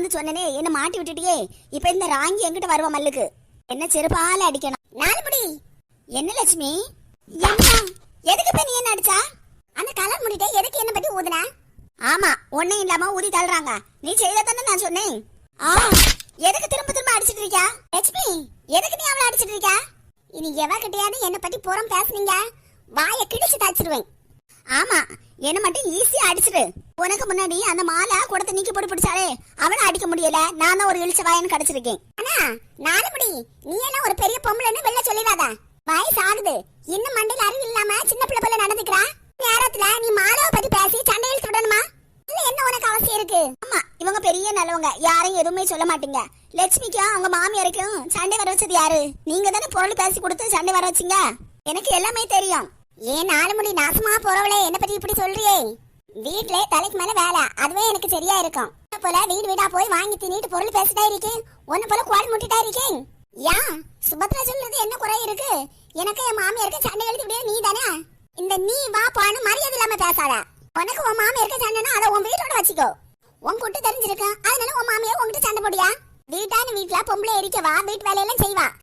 வந்து சொன்னனே என்ன மாட்டி விட்டுட்டியே. இப்ப இந்த ராங்கி எங்கிட்ட வருவா மல்லுக்கு? என்ன செருப்பால அடிக்கணும். நாலுபடி என்ன லட்சுமி? என்ன? எதுக்கு இப்ப நீ என்ன அடிச்சா? அந்த கலர் முடிட்டே எதுக்கு என்ன பத்தி ஊதுன? ஆமா ஒண்ணும் இல்லாம ஊதி தள்ளுறாங்க. நீ செய்ததானே நான் சொன்னேன். ஆ எதுக்கு திரும்ப திரும்ப அடிச்சிட்டு இருக்கியா? லட்சுமி எதுக்கு நீ அவளை அடிச்சிட்டு இருக்கியா? இனி எவ கிட்டையாவது என்ன பத்தி புறம் பேசுனீங்க? வாயை கிழிச்சு தாச்சிருவேன். ஆமா என்ன மட்டும் ஈஸியா அடிச்சிடு. உனக்கு முன்னாடி அந்த மாலை குடத்தை நீக்கி போட்டு பிடிச்சாலே அவனை அடிக்க முடியல. நான் தான் ஒரு இழிச்ச வாயன்னு கிடைச்சிருக்கேன். அண்ணா நாலுபடி நீ எல்லாம் ஒரு பெரிய பொம்பளைன்னு வெளில சொல்லிடாதா. வயசு ஆகுது. இன்னும் மண்டையில அறிவு இல்லாம சின்ன பிள்ளை போல நடந்துக்கிறா. நேரத்துல நீ மாலாவை பத்தி பேசி சண்டை இழுத்து விடணுமா? இல்ல என்ன உனக்கு அவசியம் இருக்கு? ஆமா இவங்க பெரிய நல்லவங்க. யாரையும் எதுவுமே சொல்ல மாட்டீங்க. லட்சுமிக்கும் அவங்க மாமியாருக்கும் சண்டை வர வச்சது யாரு? நீங்க தானே பொருள் பேசி கொடுத்து சண்டை வர வச்சீங்க? எனக்கு எல்லாமே தெரியும். ஏன் நாலு முடி நாசமா போறவளே? என்ன பத்தி இப்படி சொல்றியே? வீட்ல தலைக்கு மேல வேலை. அதுவே எனக்கு சரியா இருக்கும். போல வீடு வீடா போய் வாங்கி தின்னிட்டு பொருள் பேசிட்டா இருக்கேன். ஒன்னு போல குவால் முட்டிட்டா இருக்கேன். யா சுபத்ரா சொல்றது என்ன குறை இருக்கு? எனக்கு என் மாமியாருக்கு சண்டை எழுதி நீ தானே? இந்த நீ வா பானு மரியாதை இல்லாம பேசாத. உனக்கு உன் மாமியாருக்கு சண்டைனா அதை உன் வீட்டோட வச்சுக்கோ. உன் குட்டு தெரிஞ்சிருக்கு அதனால உன் மாமியார் உங்ககிட்ட சண்டை போடியா வீட்டான வீட்டுல பொம்பளை எரிக்கவா வீட்டு வேலையெல்லாம் செய்வா.